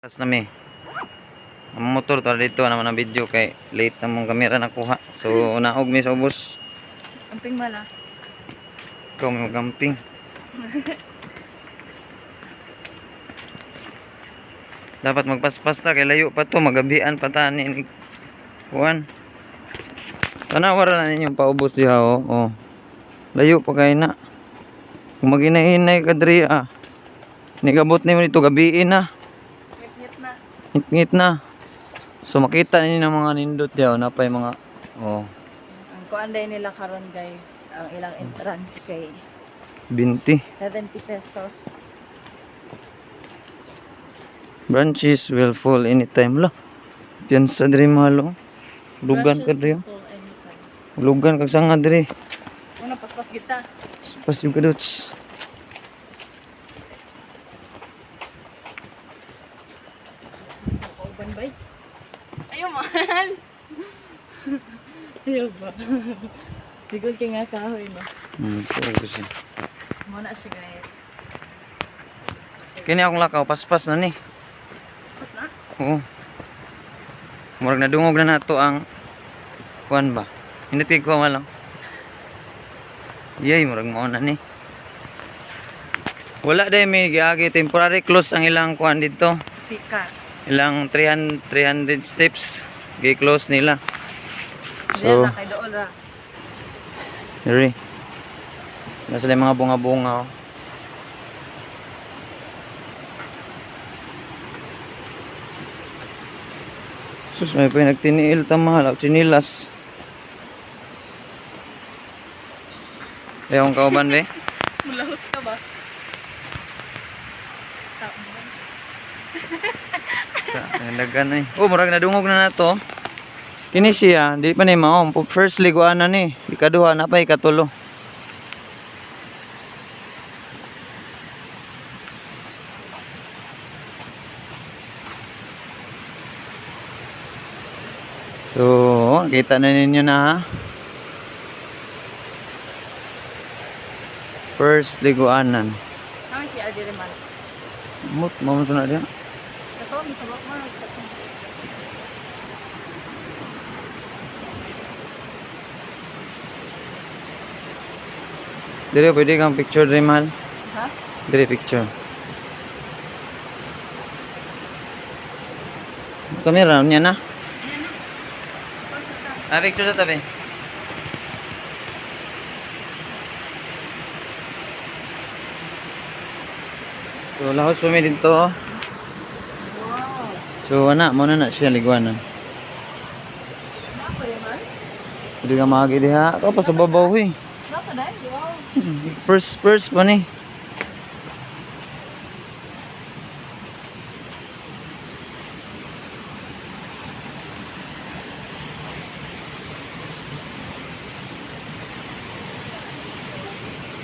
Tapos nami. Ang motor to dito naman ang video kay late na mong kamera nakuha. So naog mi sa ubos. Amping mala. Ikaw may magamping. Dapat magpaspas ta kay layo pa to magabian pa ta ni kuan. Tanawara na ninyong paubos diha oh. oh. Layo pa kay na. Kung maginahinay ka diri ah. Nigabot ni mo dito gabiin na. Na. Ngit-ngit na. So makita ninyo ng mga nindot diha oh, napay mga oh Ang kuanday nila karon guys, ang ilang entrance kay 20 70 pesos. branches will fall anytime la. Diyan sa diri mahal oh. Lugan ka diri. oh. Lugan kag sanga diri. Una paspas kita. Pas yung kadots. Kauban bay. Ayo mahal. Ayo ba. Sigol kay nga kahoy no. Hmm, pero kasi. Mo na siya guys. Kini akong lakaw paspas na ni. Pas na. Oo. Murag nadungog na nato ang kuan ba. Hindi tig ko lang. Yay, murag mao na ni. Wala day may giagi temporary close ang ilang kuan dito. Pika. Ilang 300 300 steps gi-close nila. So, na kay dool ra. Diri. Nasa mga bunga-bunga oh. Sus, may pinagtiniil tamahal. Chinilas. Ayaw kauban be. Mulahos ka ba? Tama. Nagdagan eh. Oh, murag nadungog na nato. Kini siya, di pa ni mao. First liguan na ni. Ikaduha na pa ikatulo. So, kita na ninyo na ha. First liguanan. Kami si Adi Reman. Mut, mo na diyan. Ito, may tabak mo. Dire pwede kang picture dire mahal. Ha? Dire picture. Kamera niya na. Ah, picture sa tabi. So, lahos may dito. Oh. So, ana, muna na siya liguanan. Hindi ka maagi diha. Ito pa sa babaw eh. First, first pa ni.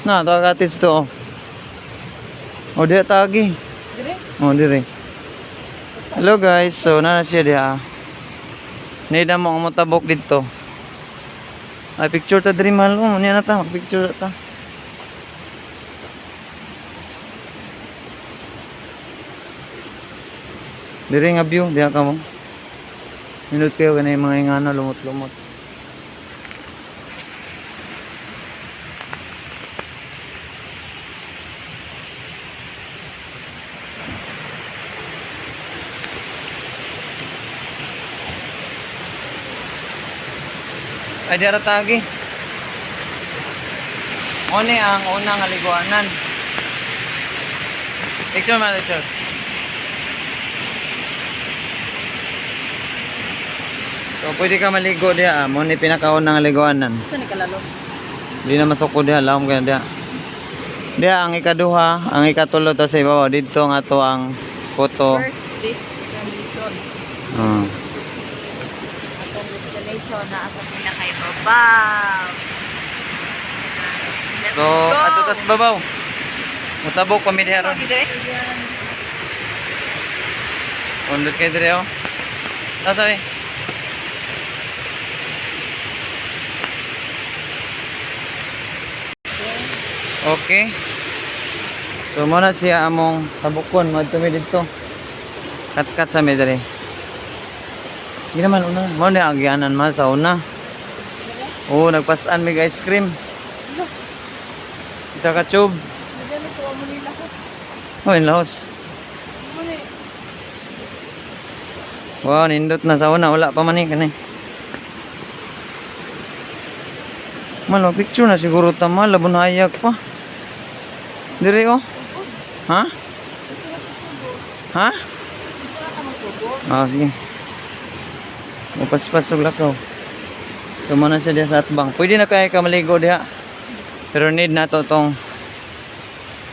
Na, tagatis to. oh. O, di tagi. Dire? O, dire. Hello guys, so na siya diha. Nida mo ang motabok dito. Ay, picture ta diri mahal mo. Niya na ta, picture ta. Diri nga view, diha ka mo. Minut kayo kanay mga ingana lumot-lumot. Ay, diara tagi. Mo ni ang unang aliguanan. Picture man, picture. So, pwede ka maligo diha. ah. Mo ni pinakaunang aliguanan. Saan ni kalalo? Di na masukod diha, lawom ka diha. Diha ang ikaduha, ang ikatulo to sa ibabaw dito nga to ang photo. First destination. Ah. Atong destination na asa Let's So, go! ato tas babaw. Mutabok. Dire? Undot kayo dire oh. Nasabi? Okay. So muna siya among tabukon, madto mi dito. Kat-kat sa medre. Hindi naman una. Mo na agyanan man sa una. Oo, nagpasan mig ice cream. Isa ka tube. Nadyan ko mo ko. Oh, in lahos. Wow, nindot na sa una. Wala pa man eh. Kanay. Malo, picture na siguro tama. Labon hayak pa. Dire oh. Ha? Ha? Ah, sige. Mapaspas og lakaw. Tuma na siya sa atbang. Pwede na kaya ka maligo diha. Pero need na to tong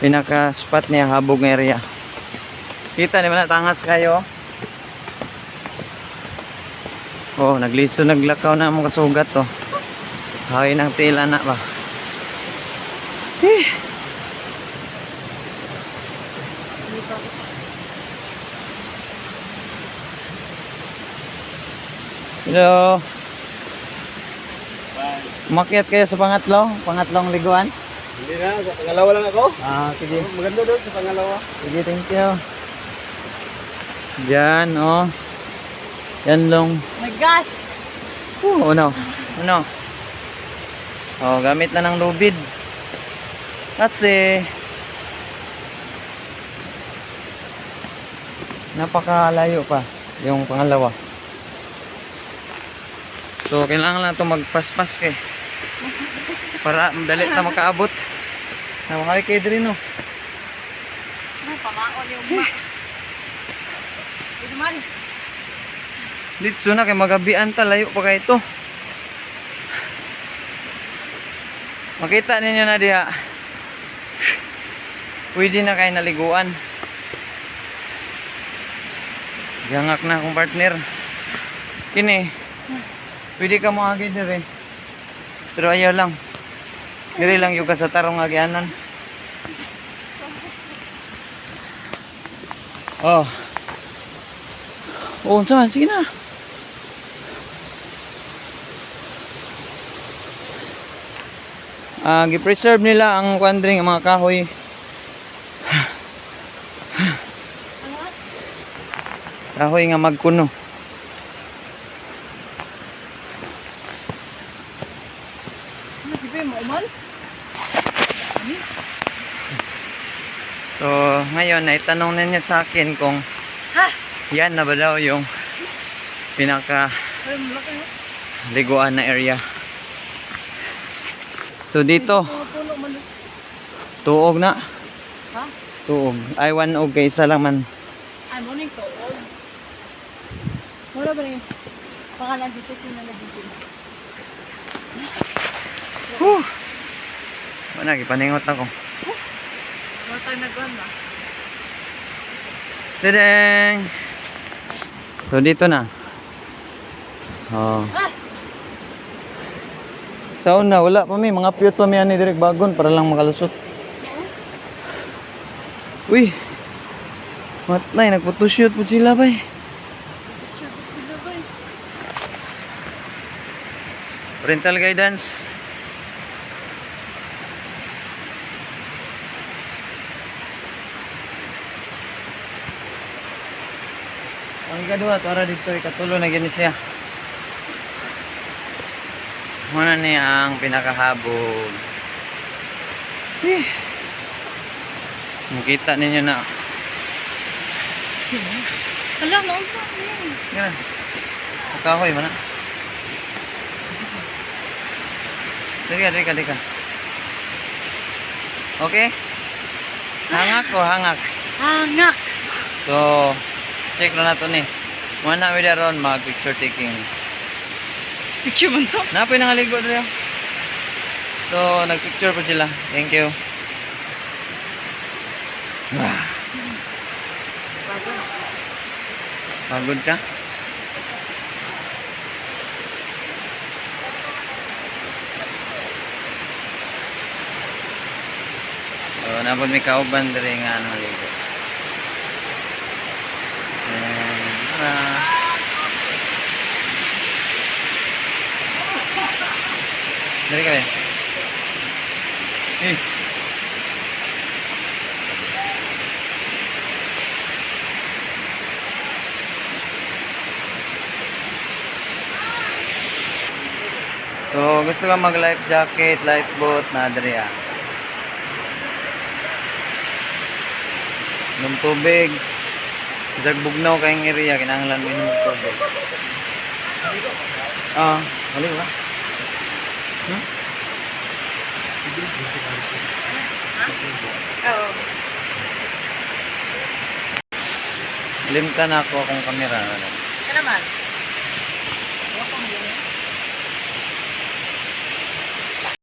pinaka spot niya habog nga area. Kita ni na tangas kayo. Oh, nagliso naglakaw na mo kasugat to. Hawi ng tila na ba. Eh. Hello. Umakyat kayo sa pangatlo? Pangatlong liguan? Hindi na, sa pangalawa lang ako. Ah, sige. Maganda doon sa pangalawa. Sige, thank you. Diyan, oh. Yan long. Oh my gosh! Uh, ano? Ano? Oh, gamit na ng lubid. Kasi napakalayo pa yung pangalawa. So, kailangan lang ito magpaspas kay para madali na makaabot. Na mga kay drin. Ano, pamaon yung ma. Pwede man. Dito na kay magabian ta layo pa kay ito. Makita ninyo na diha. Pwede na kayo naliguan. Gangak na akong partner. Kini. Pwede ka mo agi dire. Pero ayaw lang. Dire lang yung sa tarong agianan. Oh. Oh, saan? Sige na. Ah, gi-preserve nila ang kwandring ang mga kahoy. Kahoy nga magkuno. Ano, di ba yung maumal? So, ngayon naitanong na niya sa akin kung Ha? yan na ba daw yung pinaka liguan na area. So dito, tuog na. Ha? Tuog. Ay, one og kay isa lang man. Ay, mo ning tuod. Wala ba rin? Pangalan dito sino na dito. Whew. Wala, gipaningot ako. Wala tayo nagwan ba? Tadang! So dito na. Oh. Ah! Sa una, wala pa mi. Mga piyot pa mi ani direk bagon para lang makalusot. Uy! Matay, nagpotoshoot po sila ba eh? Rental guidance. Ang ikadua, tara dito, ikatulo na gini siya. Muna ni ang pinakahabog. Eh. Makita ninyo na. Hala, naon sa akin. Yan. Kahoy mo na. Dika, dika, dika. Okay? Hangak o hangak? Hangak! So, check na nato ni. Muna namin daron mag picture taking. Picture mo to? Napay nangaligo dito. So, nagpicture po sila. Thank you. Ah, pagod ka? So, napod may kauban diri nga ano ligo. Ah. Dari kali. Eh. So, gusto ka mag life jacket, life boat na Adria. Ng tubig. Bisag bugnaw kayong area, kinahanglan mo inom tubig. Ah, mali ba? Hmm? Oo. Limta na ako akong kamera. Ano? Naman.